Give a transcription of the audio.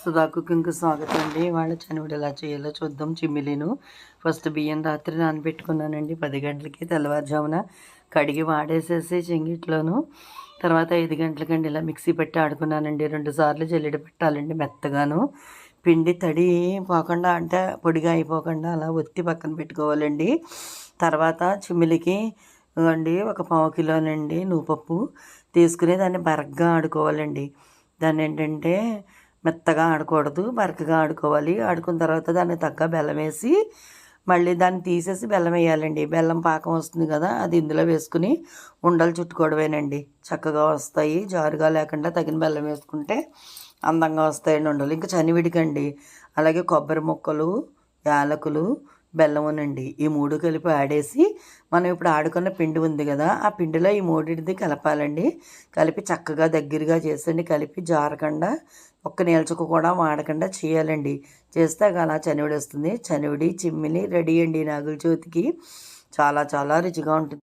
సుధా కుకింగ్కి స్వాగతం అండి. వాళ్ళ చనివిడి ఎలా చేయాలో చూద్దాం. చిమ్మిలీను ఫస్ట్ బియ్యం రాత్రి నానబెట్టుకున్నానండి. పది గంటలకి తెల్లవారుజామున కడిగి వాడేసేసి చెంగిట్లోను తర్వాత ఐదు గంటలకండి ఇలా మిక్సీ పెట్టి ఆడుకున్నానండి. రెండు సార్లు జల్లెడ పెట్టాలండి మెత్తగాను. పిండి తడి పోకుండా అంటే పొడిగా అయిపోకుండా అలా ఒత్తి పక్కన పెట్టుకోవాలండి. తర్వాత చిమ్మిలికి అండి ఒక పావు కిలోనండి నువ్వుపప్పు తీసుకుని దాన్ని బరగ్గా ఆడుకోవాలండి. దాన్ని ఏంటంటే మెత్తగా ఆడకూడదు బరకగా ఆడుకోవాలి. ఆడుకున్న తర్వాత దాన్ని తగ్గ బెల్లం వేసి మళ్ళీ దాన్ని తీసేసి బెల్లం వేయాలండి. బెల్లం పాకం వస్తుంది కదా అది ఇందులో వేసుకుని ఉండలు చుట్టుకోవడమేనండి. చక్కగా వస్తాయి. జారుగా లేకుండా తగిన బెల్లం వేసుకుంటే అందంగా వస్తాయండి ఉండలు. ఇంకా చనివిడికండి. అలాగే కొబ్బరి ముక్కలు యాలకులు బెల్లమునండి. ఈ మూడు కలిపి ఆడేసి మనం ఇప్పుడు ఆడుకున్న పిండి ఉంది కదా ఆ పిండిలో ఈ మూడింటిది కలపాలండి. కలిపి చక్కగా దగ్గరగా చేసండి కలిపి జారకుండా ఒక్క నీల్చుకు కూడా వాడకుండా చేయాలండి. చేస్తే అలా చనివిడి వస్తుంది చనివిడి చిమ్మిలి రెడీ అండి నాగుల చవితికి చాలా చాలా రుచిగా ఉంటుంది.